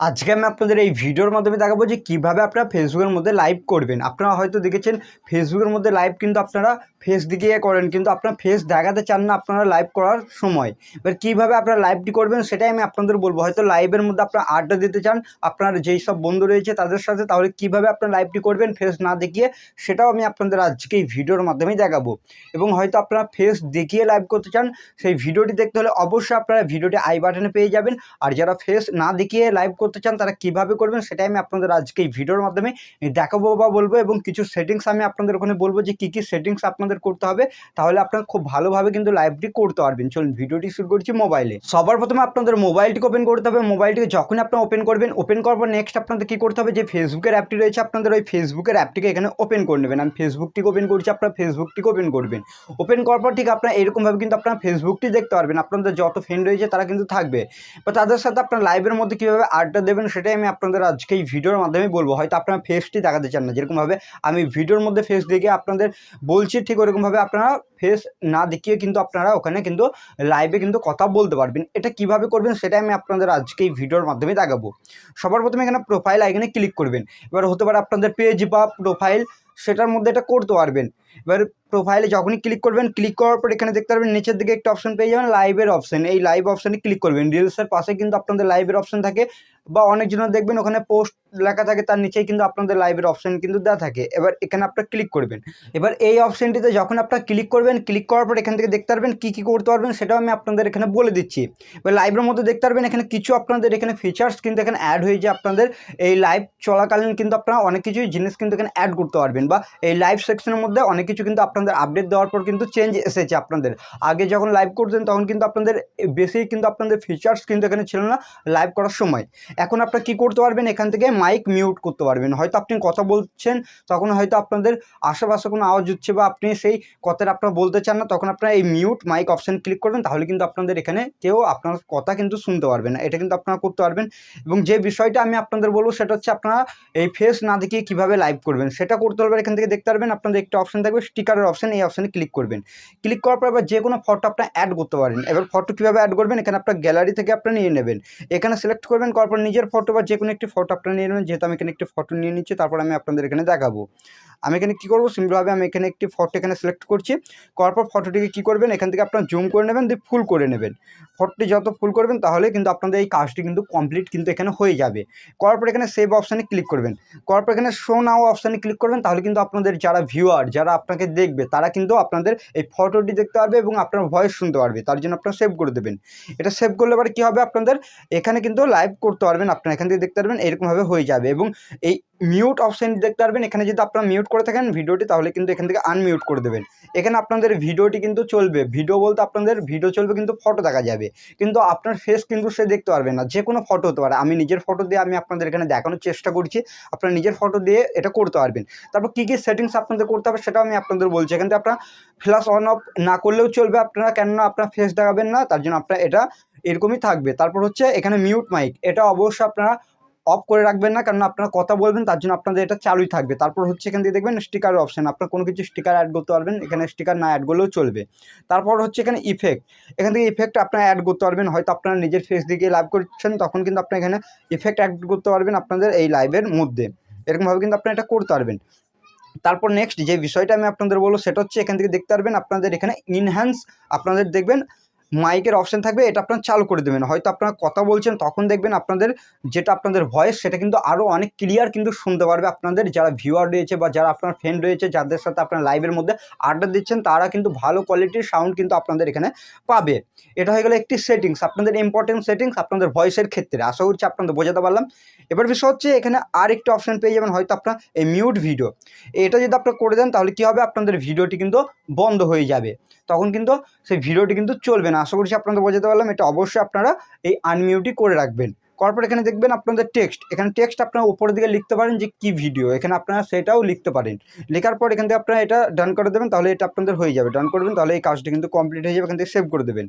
আজকে আমি আপনাদের এই ভিডিওর মাধ্যমে দেখাবো যে কীভাবে আপনারা ফেসবুকের মধ্যে লাইভ করবেন। আপনারা হয়তো দেখেছেন, ফেসবুকের মধ্যে লাইভ কিন্তু আপনারা ফেস দিকে করেন, কিন্তু আপনার ফেস দেখাতে চান না আপনারা লাইভ করার সময়। এবার কীভাবে আপনারা লাইভটি করবেন সেটাই আমি আপনাদের বলব। হয়তো লাইভের মধ্যে আপনারা আড্ডা দিতে চান, আপনার যেই সব বন্ধু রয়েছে তাদের সাথে, তাহলে কীভাবে আপনারা লাইভটি করবেন ফেস না দেখিয়ে, সেটাও আমি আপনাদের আজকে এই ভিডিওর মাধ্যমেই দেখাবো। এবং হয়তো আপনারা ফেস দেখিয়ে লাইভ করতে চান, সেই ভিডিওটি দেখতে হলে অবশ্যই আপনারা ভিডিওটি আই বাটনে পেয়ে যাবেন। আর যারা ফেস না দেখিয়ে লাইভ করতে চান, তারা কীভাবে করবেন সেটাই আমি আপনাদের আজকে এই ভিডিওর মাধ্যমে দেখাবো বা বলব এবং কিছু সেটিংস আমি আপনাদের ওখানে বলব যে কী কী সেটিংস আপনাদের করতে হবে, তাহলে আপনারা খুব ভালোভাবে কিন্তু লাইভটি করতে পারবেন। চলুন ভিডিওটি শুরু করছি মোবাইলে সবার প্রথমে আপনাদের মোবাইলটিকে ওপেন করতে হবে। মোবাইলটিকে যখনই আপনারা ওপেন করবেন ওপেন করার পর নেক্সট আপনাদের কী করতে হবে? যে ফেসবুকের অ্যাপটি রয়েছে, আপনাদের ওই ফেসবুকের অ্যাপটিকে এখানে ওপেন করে নেবেন। আমি ফেসবুকটিকে ওপেন করছি, আপনারা ফেসবুকটিকে ওপেন করবেন। ওপেন করার পর ঠিক আপনারা এরকমভাবে কিন্তু আপনারা ফেসবুকটি দেখতে পারবেন। আপনাদের যত ফ্রেন্ড রয়েছে তারা কিন্তু থাকবে। বা তাদের সাথে আপনার লাইভের মধ্যে কীভাবে আড্ডা দেবেন সেটাই আমি আপনাদের আজকে এই ভিডিওর মাধ্যমে বলব। হয়তো আপনারা ফেসটি দেখাতে চান না, যেরকমভাবে আমি ভিডিওর মধ্যে ফেস দেখে আপনাদের বলছি, ঠিক ওরকমভাবে আপনারা ফেস না দেখিয়ে কিন্তু আপনারা ওখানে কিন্তু লাইভে কিন্তু কথা বলতে পারবেন। এটা কীভাবে করবেন সেটাই আমি আপনাদের আজকে এই ভিডিওর মাধ্যমে দেখাবো। সবার প্রথমে এখানে প্রোফাইল আইকনে ক্লিক করবেন। এবার হতে পারে আপনাদের পেজ বা প্রোফাইল সেটার মধ্যে এটা করতে পারবেন। এবার প্রোফাইলে যখনই ক্লিক করবেন ক্লিক করার পর এখানে দেখতে পারবেন নিচের দিকে একটা অপশন পেয়ে যাবেন লাইভের অপশন এই লাইভ অপশানে ক্লিক করবেন। রিলসের পাশে কিন্তু আপনাদের লাইভের অপশন থাকে বা অনেকজনের দেখবেন ওখানে পোস্ট লেখা থাকে তার নিচেই কিন্তু আপনাদের লাইভের অপশন কিন্তু দেওয়া থাকে। এবার এখানে আপনারা ক্লিক করবেন। এবার এই অপশনটিতে যখন আপনারা ক্লিক করবেন ক্লিক করার পর এখান থেকে দেখতে পারবেন কী কী করতে পারবেন, সেটাও আমি আপনাদের এখানে বলে দিচ্ছি। এবার লাইভের মধ্যে দেখতে পারবেন এখানে কিছু আপনাদের এখানে ফিচার্স কিন্তু এখানে অ্যাড হয়ে যায় আপনাদের। এই লাইভ চলাকালীন কিন্তু আপনারা অনেক কিছুই জিনিস কিন্তু এখানে অ্যাড করতে পারবেন বা এই লাইভ সেকশনের মধ্যে অনেক কিছু কিন্তু আপনাদের আপডেট দেওয়ার পর কিন্তু চেঞ্জ এসেছে আপনাদের। আগে যখন লাইভ করতেন তখন কিন্তু আপনাদের বেশি কিন্তু আপনাদের ফিচার্স কিন্তু এখানে ছিল না লাইভ করার সময়। এখন আপনারা কী করতে পারবেন? এখান থেকে মাইক মিউট করতে পারবেন। হয়তো আপনি কথা বলছেন, তখন হয়তো আপনাদের আশেপাশে কোনো আওয়াজ হচ্ছে বা আপনি সেই কথাটা আপনারা বলতে চান না, তখন আপনারা এই মিউট মাইক অপশান ক্লিক করবেন, তাহলে কিন্তু আপনাদের এখানে কেউ আপনার কথা কিন্তু শুনতে পারবে না। এটা কিন্তু আপনারা করতে পারবেন এবং যে বিষয়টা আমি আপনাদের বলব, সেটা হচ্ছে আপনারা এই ফেস না দেখিয়ে কীভাবে লাইভ করবেন, সেটা করতে পারবেন এখান থেকে দেখতে পারবেন, আপনাদের একটা অপশান থাকবে স্টিকারের অপশান এই অপশানে ক্লিক করবেন। ক্লিক করার পর এবার যে কোনো ফটো আপনার অ্যাড করতে পারেন। এবার ফটো কীভাবে অ্যাড করবেন, এখানে আপনার গ্যালারি থেকে আপনারা নিয়ে নেবেন। এখানে সিলেক্ট করবেন, করার পর নিজের ফটো বা যে কোনো একটি ফটো আপনারা নিয়ে নেবেন যেহেতু আমি এখানে একটি ফটো নিয়ে নিচ্ছি তারপর আমি আপনাদের এখানে দেখাবো। আমি এখানে কী করব? সিম্পলভাবে আমি এখানে একটি ফটো এখানে সিলেক্ট করছি। করার পর ফটোটিকে কী করবেন? এখান থেকে আপনার জুম করে নেবেন, দিয়ে ফুল করে নেবেন। ফটোটি যত ফুল করবেন, তাহলে কিন্তু আপনাদের এই কাজটি কিন্তু কমপ্লিট কিন্তু এখানে হয়ে যাবে। করার পর এখানে সেভ অপশানে ক্লিক করবেন। করার পর এখানে শো নাও অপশানে ক্লিক করবেন, তাহলে কিন্তু আপনাদের যারা ভিউয়ার যারা আপনাকে দেখবে, তারা কিন্তু আপনাদের এই ফটোটি দেখতে পারবে এবং আপনার ভয়েস শুনতে পারবে। তার জন্য আপনারা সেভ করে দেবেন। এটা সেভ করলে এবার কী হবে আপনাদের? এখানে কিন্তু লাইভ করতে পারবেন, আপনারা এখান থেকে দেখতে পারবেন, এরকমভাবে হয়ে যাবে। এবং এই মিউট অপশান দেখতে পারবেন। এখানে যদি আপনারা মিউট করে থাকেন ভিডিওটি, তাহলে কিন্তু এখান থেকে আনমিউট করে দেবেন। এখানে আপনাদের ভিডিওটি কিন্তু চলবে। ভিডিও বলতে আপনাদের ভিডিও চলবে কিন্তু ফটো দেখা যাবে। কিন্তু আপনার ফেস কিন্তু সে দেখতে পারবে না। যে কোনো ফটো হতে পারে। আমি নিজের ফটো দিয়ে আমি আপনাদের এখানে দেখানোর চেষ্টা করছি। আপনারা নিজের ফটো দিয়ে এটা করতে পারবেন। তারপর কী কী সেটিংস আপনাদের করতে হবে সেটাও আমি আপনাদের বলছি। এখান থেকে আপনারা ফ্ল্যাশ অন অফ না করলেও চলবে আপনারা, কেননা আপনার ফেস দেখাবেন না। তার জন্য আপনারা এটা এরকমই থাকবে। তারপর হচ্ছে এখানে মিউট মাইক এটা অবশ্যই আপনারা অফ করে রাখবেন না কারণ আপনারা কথা বলবেন, তার জন্য আপনাদের এটা চালুই থাকবে। তারপর হচ্ছে এখান থেকে দেখবেন স্টিকার অপশান আপনার কোনো কিছু স্টিকার অ্যাড করতে পারবেন, এখানে স্টিকার না অ্যাড করলেও চলবে। তারপর হচ্ছে এখানে ইফেক্ট এখান থেকে ইফেক্ট আপনারা অ্যাড করতে পারবেন, হয়তো আপনারা নিজের ফেস দিকে লাইভ করছেন, তখন কিন্তু আপনার এখানে ইফেক্ট অ্যাড করতে পারবেন আপনাদের এই লাইভের মধ্যে। এরকমভাবে কিন্তু আপনারা এটা করতে পারবেন। তারপর নেক্সট যে বিষয়টা আমি আপনাদের বলব, সেটা হচ্ছে এখান থেকে দেখতে পারবেন, আপনাদের এখানে ইনহ্যান্স আপনাদের দেখবেন মাইকের অপশান থাকবে, এটা আপনারা চালু করে দেবেন। হয়তো আপনারা কথা বলছেন, তখন দেখবেন আপনাদের যেটা আপনাদের ভয়েস, সেটা কিন্তু আরও অনেক ক্লিয়ার কিন্তু শুনতে পারবে। আপনাদের যারা ভিউয়ার রয়েছে বা যারা আপনার ফ্রেন্ড রয়েছে, যাদের সাথে আপনার লাইভের মধ্যে আড্ডা দিচ্ছেন, তারা কিন্তু ভালো কোয়ালিটির সাউন্ড কিন্তু আপনাদের এখানে পাবে। এটা হয়ে গেলো একটি সেটিংস আপনাদের ইম্পর্টেন্ট সেটিংস আপনাদের ভয়েসের ক্ষেত্রে। আশা করছি আপনাদের বোঝাতে পারলাম। এবার বিষয় হচ্ছে, এখানে আর একটি অপশান পেয়ে যাবেন, হয়তো আপনার এই মিউট ভিডিও এটা যদি আপনারা করে দেন, তাহলে কী হবে? আপনাদের ভিডিওটি কিন্তু বন্ধ হয়ে যাবে। তখন কিন্তু সেই ভিডিওটি কিন্তু চলবে না। আশা করছি আপনাদের বোঝাতে পারলাম। এটা অবশ্যই আপনারা এই আনমিউটি করে রাখবেন। করার পর এখানে দেখবেন আপনাদের টেক্সট এখানে টেক্সট আপনারা উপরের দিকে লিখতে পারেন যে কী ভিডিও এখানে আপনারা সেটাও লিখতে পারেন। লেখার পর এখান থেকে আপনারা এটা ডান করে দেবেন, তাহলে এটা আপনাদের হয়ে যাবে। ডান করবেন তাহলে এই কাজটা কিন্তু কমপ্লিট হয়ে যাবে। এখান থেকে সেভ করে দেবেন।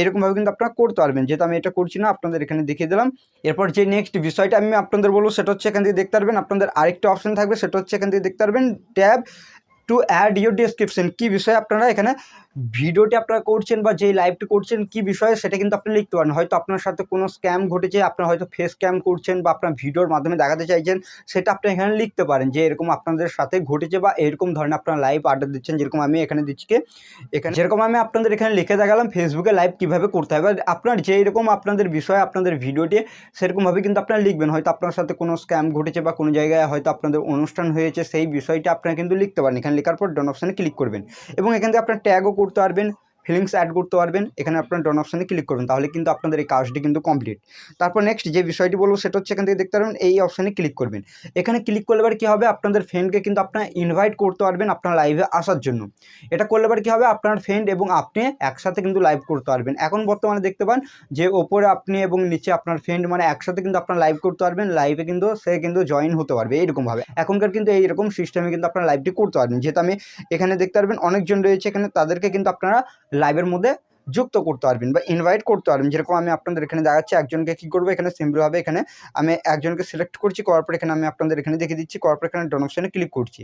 এরকমভাবে কিন্তু আপনারা করতে পারবেন। যেহেতু আমি এটা করছি না, আপনাদের এখানে দেখিয়ে দিলাম। এরপর যে নেক্সট বিষয়টা আমি আপনাদের বলব, সেটা হচ্ছে এখান থেকে দেখতে পারবেন, আপনাদের আরেকটা অপশন থাকবে, সেটা হচ্ছে এখান থেকে দেখতে পারবেন tab to add your description কী বিষয়ে আপনারা এখানে ভিডিওটি আপনারা করছেন বা যেই লাইভটি করছেন কি বিষয়ে সেটা কিন্তু আপনি লিখতে পারেন। হয়তো আপনার সাথে কোনো স্ক্যাম ঘটেছে, আপনার হয়তো ফেস স্ক্যাম করছেন বা আপনার ভিডিওর মাধ্যমে দেখাতে চাইছেন, সেটা আপনি এখানে লিখতে পারেন যে এরকম আপনাদের সাথে ঘটেছে বা এরকম ধরনের আপনারা লাইভ আড্ডা দিচ্ছেন, যেরকম আমি এখানে দিচ্ছি এখানে যেরকম আমি আপনাদের এখানে লিখে দেখালাম ফেসবুকে লাইভ কীভাবে করতে হবে। আপনার যেই রকম আপনাদের বিষয়ে, আপনাদের ভিডিওটি সেরকমভাবে কিন্তু আপনারা লিখবেন। হয়তো আপনার সাথে কোনো স্ক্যাম ঘটেছে বা কোনো জায়গায় হয়তো আপনাদের অনুষ্ঠান হয়েছে, সেই বিষয়টা আপনারা কিন্তু লিখতে পারেন। এখানে লেখার পর ডন অপশানে ক্লিক করবেন। এবং এখান থেকে আপনার ট্যাগও করতে পারবেন ফিলিংস অ্যাড করতে পারবেন, এখানে আপনার ডন অপশানে ক্লিক করবেন তাহলে কিন্তু আপনাদের এই কাজটি কিন্তু কমপ্লিট তারপর নেক্সট যে বিষয়টি বলব, সেটা হচ্ছে এখান থেকে দেখতে পারবেন, এই অপশানে ক্লিক করবেন। এখানে ক্লিক করলে এবার কী হবে? আপনাদের ফ্রেন্ডকে কিন্তু আপনার ইনভাইট করতে পারবেন আপনার লাইভে আসার জন্য। এটা করলে এবার কী হবে? আপনার ফ্রেন্ড এবং আপনি একসাথে কিন্তু লাইভ করতে পারবেন। এখন বর্তমানে দেখতে পান যে ওপরে আপনি এবং নিচে আপনার ফ্রেন্ড মানে একসাথে কিন্তু আপনার লাইভ করতে পারবেন লাইভে কিন্তু সে কিন্তু জয়েন হতে পারবে এইরকমভাবে। এখনকার কিন্তু এইরকম সিস্টেমে কিন্তু আপনার লাইভটি করতে পারবেন। যেহেতু আমি এখানে দেখতে পারবেন, অনেকজন রয়েছে এখানে, তাদেরকে কিন্তু আপনারা লাইভের মধ্যে যুক্ত করতে পারবেন বা ইনভাইট করতে পারবেন। যেরকম আমি আপনাদের এখানে দেখাচ্ছি, একজনকে কী করব? এখানে সিম্পলভাবে এখানে আমি একজনকে সিলেক্ট করছি, করার পর এখানে আমি আপনাদের এখানে দেখে দিচ্ছি, করার পর এখানে ডোনেশনে ক্লিক করছি।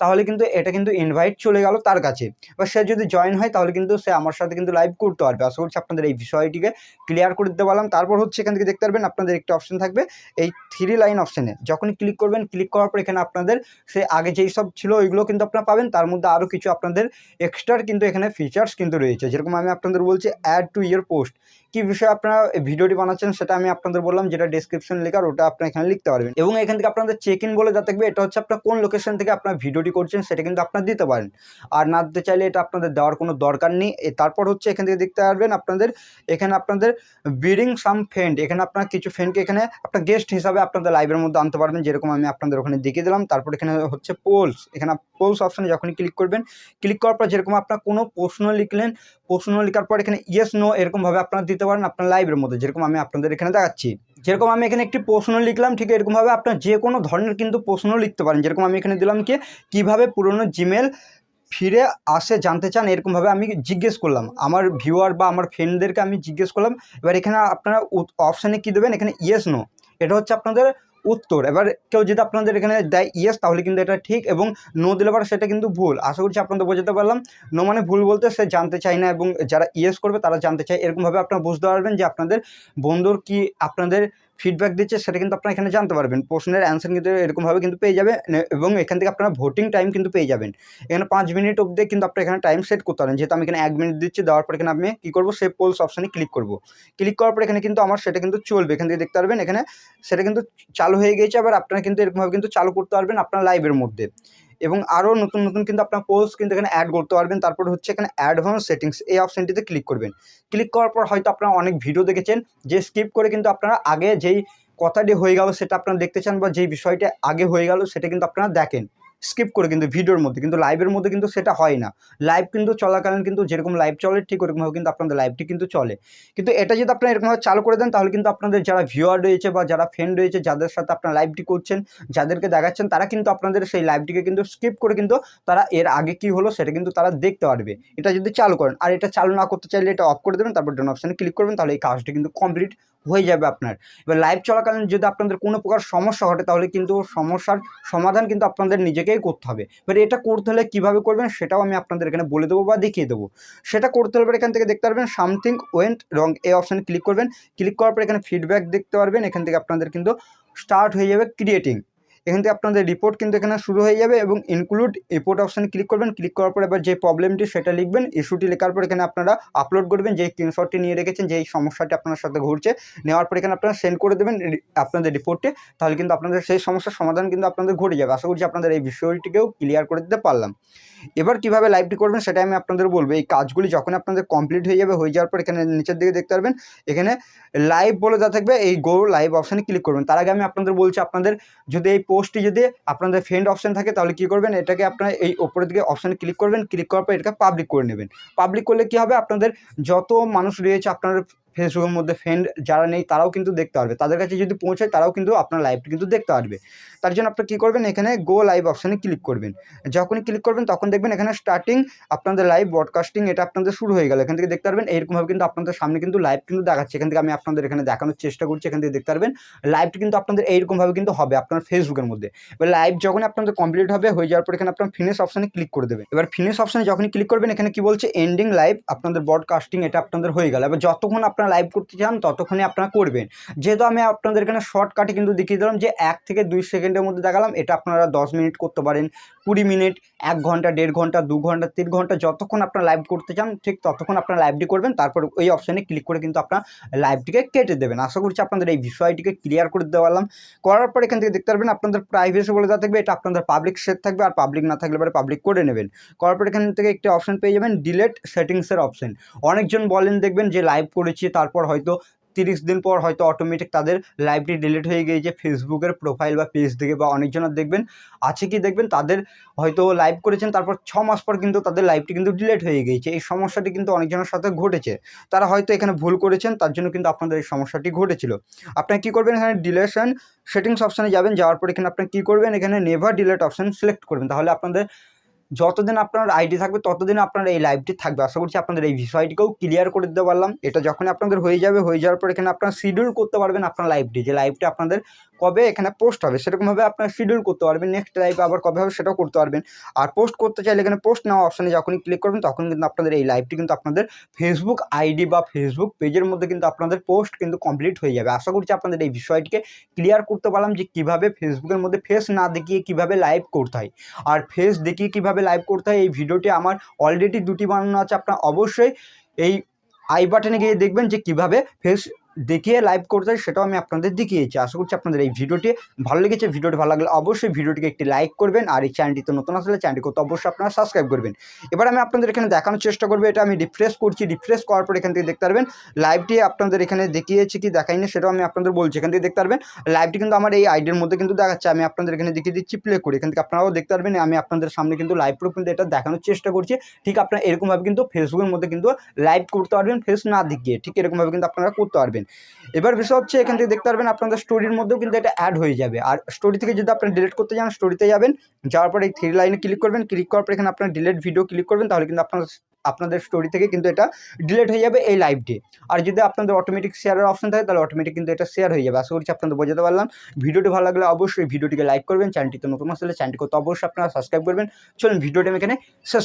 তাহলে কিন্তু এটা কিন্তু ইনভাইট চলে গেল তার কাছে। বা সে যদি জয়েন হয়, তাহলে কিন্তু সে আমার সাথে কিন্তু লাইভ করতে পারবে। আশা করছি আপনাদের এই বিষয়টিকে ক্লিয়ার করে দিতে পারলাম। তারপর হচ্ছে এখান থেকে দেখতে পারবেন, আপনাদের একটা অপশন থাকবে, এই থ্রি লাইন অপশানে যখনই ক্লিক করবেন ক্লিক করার পর এখানে আপনাদের সে আগে যেই সব ছিল, ওইগুলো কিন্তু আপনারা পাবেন। তার মধ্যে আরও কিছু আপনাদের এক্সট্রার কিন্তু এখানে ফিচার্স কিন্তু রয়েছে। যেরকম আমি আপনাদের বলছি অ্যাড টু ইয়ার পোস্ট কী বিষয়ে আপনারা ভিডিওটি বানাচ্ছেন সেটা আমি আপনাদের বললাম, যেটা ডিসক্রিপশন লেখার ওটা আপনারা এখানে লিখতে পারবেন। এবং এখান থেকে আপনাদের চেক ইন বলে যা থাকবে, এটা হচ্ছে আপনার কোন লোকেশন থেকে আপনার ভিডিওটি করছেন সেটা কিন্তু আপনারা দিতে পারেন। আর না দিতে চাইলে এটা আপনাদের দেওয়ার কোনো দরকার নেই। তারপর হচ্ছে এখান থেকে দেখতে পারবেন আপনাদের, এখানে আপনাদের বিডিং সাম ফ্রেন্ড এখানে আপনার কিছু ফ্রেন্ডকে এখানে আপনার গেস্ট হিসাবে আপনাদের লাইভের মধ্যে আনতে পারবেন, যেরকম আমি আপনাদের ওখানে দেখিয়ে দিলাম। তারপর এখানে হচ্ছে পোলস এখানে পোলস অপশানে যখনই ক্লিক করবেন ক্লিক করার পর যেরকম আপনার কোনো প্রশ্ন লিখলেন, প্রশ্ন লেখার পর এখানে ইয়েস নো এরকমভাবে আপনারা দিতে পারেন আপনার লাইভের মধ্যে, যেরকম আমি আপনাদের এখানে দেখাচ্ছি। যেরকম আমি এখানে একটি প্রশ্ন লিখলাম, ঠিক এরকমভাবে আপনার যে কোনো ধরনের কিন্তু প্রশ্ন লিখতে পারেন। যেরকম আমি এখানে দিলাম কি, কীভাবে পুরনো জিমেল ফিরে আসে জানতে চান এরকমভাবে আমি জিজ্ঞেস করলাম। আমার ভিউয়ার বা আমার ফ্রেন্ডদেরকে আমি জিজ্ঞেস করলাম, এবার এখানে আপনারা অপশানে কী দেবেন? এখানে ইয়েস নো এটা হচ্ছে আপনাদের উত্তর। এবার কেউ যদি আপনাদের এখানে দেয় ইয়েস তাহলে কিন্তু এটা ঠিক এবং নো দিলে পরে সেটা কিন্তু ভুল। আশা করছি আপনাদের বোঝাতে পারলাম। নো মানে ভুল বলতে সে জানতে চায় না এবং যারা ইয়েস করবে তারা জানতে চায়। এরকমভাবে আপনারা বুঝতে পারবেন যে আপনাদের বন্ধুর কি আপনাদের ফিডব্যাক দিচ্ছে, সেটা কিন্তু আপনারা এখানে জানতে পারবেন। প্রশ্নের অ্যান্সার কিন্তু এরকমভাবে কিন্তু পেয়ে যাবে এবং এখান থেকে আপনারা ভোটিং টাইম কিন্তু পেয়ে যাবেন। এখানে পাঁচ মিনিট অবধি কিন্তু আপনারা এখানে টাইম সেট করতে পারেন। যেহেতু আমি এখানে এক মিনিট দিচ্ছি, দেওয়ার পর এখানে আমি কী করব? সে পোলস অপশানে ক্লিক করব। ক্লিক করার পর এখানে কিন্তু আমার সেটা কিন্তু চলবে। এখান থেকে দেখতে পারবেন, এখানে সেটা কিন্তু চালু হয়ে গিয়েছে। আবার আপনারা কিন্তু এরকমভাবে কিন্তু চালু করতে পারবেন আপনার লাইভের মধ্যে। এবং আরও নতুন নতুন কিন্তু আপনার পোস্ট কিন্তু এখানে অ্যাড করতে পারবেন। তারপর হচ্ছে এখানে অ্যাডভান্স সেটিংস এই অপশানটিতে ক্লিক করবেন। ক্লিক করার পর হয়তো আপনারা অনেক ভিডিও দেখেছেন, যে স্কিপ করে কিন্তু আপনারা আগে যেই কথাটি হয়ে গেল সেটা আপনারা দেখতে চান বা যেই বিষয়টা আগে হয়ে গেল সেটা কিন্তু আপনারা দেখেন। স্কিপ করে কিন্তু ভিডিওর মধ্যে, কিন্তু লাইভের মধ্যে কিন্তু সেটা হয় না। লাইভ কিন্তু চলাকালীন কিন্তু যেরকম লাইভ চলে, ঠিক ওরকমভাবে কিন্তু আপনাদের লাইভটি কিন্তু চলে। কিন্তু এটা যদি আপনারা এরকমভাবে চালু করে দেন, তাহলে কিন্তু আপনাদের যারা ভিউয়ার রয়েছে বা যারা ফ্রেন্ড রয়েছে, যাদের সাথে আপনার লাইভটি করছেন, যাদেরকে দেখাচ্ছেন, তারা কিন্তু আপনাদের সেই লাইভটিকে কিন্তু স্কিপ করে কিন্তু তারা এর আগে কি হলো সেটা কিন্তু তারা দেখতে পারবে। এটা যদি চালু করেন, আর এটা চালু না করতে চাইলে এটা অফ করে দেবেন, তারপর ডন অপশানে ক্লিক করবেন, তাহলে এই কাজটি কিন্তু কমপ্লিট হয়ে যাবে আপনার। এবার লাইভ চলাকালীন যদি আপনাদের কোনো প্রকার সমস্যা ঘটে, তাহলে কিন্তু সমস্যার সমাধান কিন্তু আপনাদের নিজেকেই করতে হবে। এবার এটা করতে হলে কীভাবে করবেন, সেটাও আমি আপনাদের এখানে বলে দেবো বা দেখিয়ে দেবো। সেটা করতে হলে এখান থেকে দেখতে পারবেন সামথিং ওয়েন্ট রং এই অপশানে ক্লিক করবেন। ক্লিক করার পর এখানে ফিডব্যাক দেখতে পারবেন, এখান থেকে আপনাদের কিন্তু স্টার্ট হয়ে যাবে ক্রিয়েটিং এখান থেকে আপনাদের রিপোর্ট কিন্তু এখানে শুরু হয়ে যাবে এবং ইনক্লুড রিপোর্ট অপশানে ক্লিক করবেন। ক্লিক করার পর এবার যে প্রবলেমটি সেটা লিখবেন। ইস্যুটি লেখার পর এখানে আপনারা আপলোড করবেন। যে স্ক্রিনশটটি নিয়ে রেখেছেন, যেই সমস্যাটি আপনার সাথে ঘুরছে, নেওয়ার পর এখানে আপনারা সেন্ড করে দেবেন আপনাদের রিপোর্টটি তাহলে কিন্তু আপনাদের সেই সমস্যার সমাধান কিন্তু আপনাদের ঘুরে যাবে। আশা করছি আপনাদের এই বিষয়টিকেও ক্লিয়ার করে দিতে পারলাম। এবার কীভাবে লাইভটি করবেন সেটা আমি আপনাদের বলব। এই কাজগুলি যখন আপনাদের কমপ্লিট হয়ে যাবে, হয়ে যাওয়ার পর এখানে নিচের দিকে দেখতে পারবেন, এখানে লাইভ বলে দেওয়া থাকবে, এই গো লাইভ অপশানে ক্লিক করবেন। তার আগে আমি আপনাদের বলছি, আপনাদের যদি এই পোস্টটি যদি আপনাদের ফ্রেন্ড অপশান থাকে, তাহলে কী করবেন? এটাকে আপনারা এই ওপরের দিকে অপশানে ক্লিক করবেন ক্লিক করার পর এটাকে পাবলিক করে নেবেন। পাবলিক করলে কী হবে? আপনাদের যত মানুষ রয়েছে, আপনার ফেসবুকের মধ্যে ফ্রেন্ড যারা নেই তারাও কিন্তু দেখতে পারবে। তাদের কাছে যদি পৌঁছায় তারাও কিন্তু আপনার লাইভটি কিন্তু দেখতে পারবে। তার জন্য আপনারা কী করবেন? এখানে গো লাইভ অপশানে ক্লিক করবেন। যখনই ক্লিক করবেন তখন দেখবেন এখানে স্টার্টিং আপনাদের লাইভ ব্রডকাস্টিং এটা আপনাদের শুরু হয়ে গেল। এখান থেকে দেখতে পারবেন এরকমভাবে কিন্তু আপনাদের সামনে কিন্তু লাইভ কিন্তু দেখাচ্ছে। এখান থেকে আমি আপনাদের এখানে দেখানোর চেষ্টা করছি। এখান থেকে দেখতে পারবেন লাইভটি কিন্তু আপনাদের এইরকমভাবে কিন্তু হবে আপনার ফেসবুকের মধ্যে। এবার লাইভ যখন আপনাদের কমপ্লিট হবে, হয়ে যাওয়ার পর এখানে আপনার ফিনিশ অপশানে ক্লিক করে দেবেন এবার ফিনিশ অপশানে যখনই ক্লিক করবেন, এখানে কি বলছে? এন্ডিং লাইভ আপনাদের ব্রডকাস্টিং এটা আপনাদের হয়ে গেল। এবার যতক্ষণ লাইভ করতে চান, ততক্ষণে আপনারা করবেন। যেহেতু আমি আপনাদের এখানে শর্টকাটে কিন্তু দেখিয়ে দিলাম যে এক থেকে দুই সেকেন্ডের মধ্যে দেখালাম, এটা আপনারা দশ মিনিট করতে পারেন, কুড়ি মিনিট এক ঘণ্টা, দেড় ঘণ্টা, দু ঘণ্টা, তিন ঘণ্টা, যতক্ষণ আপনারা লাইভ করতে চান, ঠিক ততক্ষণ আপনারা লাইভটি করবেন, তারপর ওই অপশানে ক্লিক করে কিন্তু আপনার লাইভটিকে কেটে দেবেন। আশা করছি আপনাদের এই বিষয়টিকে ক্লিয়ার করে দিতে পারলাম করার পর এখান থেকে দেখতে পারবেন, আপনাদের প্রাইভেসি বলে দেওয়া থাকবে, এটা আপনাদের পাবলিক সেট থাকবে, আর পাবলিক না থাকলে পরে পাবলিক করে নেবেন। করার পর এখান থেকে একটি অপশান পেয়ে যাবেন ডিলেট সেটিংসের অপশান অনেকজন বলেন, দেখবেন যে লাইভ করেছি তারপর হয়তো তিরিশ দিন পর হয়তো অটোমেটিক তাদের লাইভটি ডিলিট হয়ে গিয়েছে ফেসবুকের প্রোফাইল বা পেজ থেকে বা অনেকজনের দেখবেন। আছে কি দেখবেন? তাদের হয়তো লাইভ করেছেন, তারপর ছ মাস পর কিন্তু তাদের লাইভটি কিন্তু ডিলিট হয়ে গিয়েছে। এই সমস্যাটি কিন্তু অনেকজনের সাথে ঘটেছে। তারা হয়তো এখানে ভুল করেছেন, তার জন্য কিন্তু আপনাদের এই সমস্যাটি ঘটেছিল। আপনারা কী করবেন? এখানে ডিলেশন সেটিংস অপশানে যাবেন, যাওয়ার পর এখানে আপনি কী করবেন? এখানে নেভার ডিলেট অপশান সিলেক্ট করবেন। তাহলে আপনাদের যতদিন আপনার আইডি থাকবে, ততদিন আপনার এই লাইভটি থাকবে। আশা করছি আপনাদের এই বিষয়টিকেও ক্লিয়ার করে দিতে পারলাম। এটা যখন আপনাদের হয়ে যাবে, হয়ে যাওয়ার পর এখানে আপনারা শিডিউল করতে পারবেন আপনার লাইভটি যে লাইভটি আপনাদের কবে এখানে পোস্ট হবে? সেরকমভাবে আপনার শিডিউল করতে পারবেন। নেক্সট লাইভ আবার কবে হবে সেটাও করতে পারবেন। আর পোস্ট করতে চাইলে এখানে পোস্ট নেওয়া অপশানে যখনই ক্লিক করবেন, তখন কিন্তু আপনাদের এই লাইভটি কিন্তু আপনাদের ফেসবুক আইডি বা ফেসবুক পেজের মধ্যে কিন্তু আপনাদের পোস্ট কিন্তু কমপ্লিট হয়ে যাবে। আশা করছি আপনাদের এই বিষয়টিকে ক্লিয়ার করতে পারলাম যে কীভাবে ফেসবুকের মধ্যে ফেস না দেখিয়ে কীভাবে লাইভ করতে হয়। আর ফেস দেখিয়ে কীভাবে লাইভ করতে হয়, এই ভিডিওটি আমার অলরেডি দুটি বানানো আছে। আপনার অবশ্যই এই আই বাটনে গিয়ে দেখবেন যে কীভাবে ফেস দেখিয়ে লাইভ করতে সেটাও আমি আপনাদের দেখিয়েছি। আশা করছি আপনাদের এই ভিডিওটি ভালো লেগেছে। ভিডিওটি ভালো লাগলে অবশ্যই ভিডিওটিকে একটি লাইক করবেন, আর এই চ্যানেলটি তো নতুন আসলে চ্যানেলটিকে করতে অবশ্যই আপনারা সাবস্ক্রাইব করবেন। এবার আমি আপনাদের এখানে দেখানোর চেষ্টা করব, এটা আমি রিফ্রেশ করছি। রিফ্রেশ করার পর এখান থেকে দেখতে পারবেন লাইভটি আপনাদের এখানে দেখিয়েছি কি দেখাইনি, সেটাও আমি আপনাদের বলছি। এখান থেকে দেখতে পারবেন লাইভটি কিন্তু আমার এই আইডির মধ্যে কিন্তু দেখাচ্ছে। আমি আপনাদের এখানে দেখিয়ে দিচ্ছি প্লে করি। এখান থেকে আপনারাও দেখতে পারবেন, আমি আপনাদের সামনে কিন্তু লাইভ প্রুফ কিন্তু এটা দেখানোর চেষ্টা করছি। ঠিক আপনারা এরকমভাবে কিন্তু ফেসবুকের মধ্যে কিন্তু লাইভ করতে পারবেন ফেস না দেখিয়ে। ঠিক এরকমভাবে কিন্তু আপনারা করতে পারবেন। এবার বিষয় হচ্ছে, এখান থেকে দেখতে পারবেন আপনাদের স্টোরির মধ্যেও কিন্তু এটা অ্যাড হয়ে যাবে। আর স্টোরি থেকে যদি আপনারা ডিলিট করতে যান স্টোরিতে যাবেন, যাওয়ার পর এই থ্রি লাইনে ক্লিক করবেন ক্লিক করার পর এখানে আপনার ডিলেট ভিডিও ক্লিক করবেন, তাহলে কিন্তু আপনার, আপনাদের স্টোরি থেকে কিন্তু এটা ডিলেট হয়ে যাবে এই লাইভটি আর যদি আপনাদের অটোমেটিক শেয়ারের অপশন থাকে, তাহলে অটোমেটিক কিন্তু এটা শেয়ার হয়ে যাবে। আশা করছি আপনাদের বোঝাতে পারলাম। ভিডিওটি ভালো লাগলে অবশ্যই ভিডিওটিকে লাইক করবেন চ্যানেলটিতে নতুন আসলে চ্যানেলটিকে তো অবশ্যই আপনারা সাবস্ক্রাইব করবেন। চলুন, ভিডিওটি আমি এখানে শেষ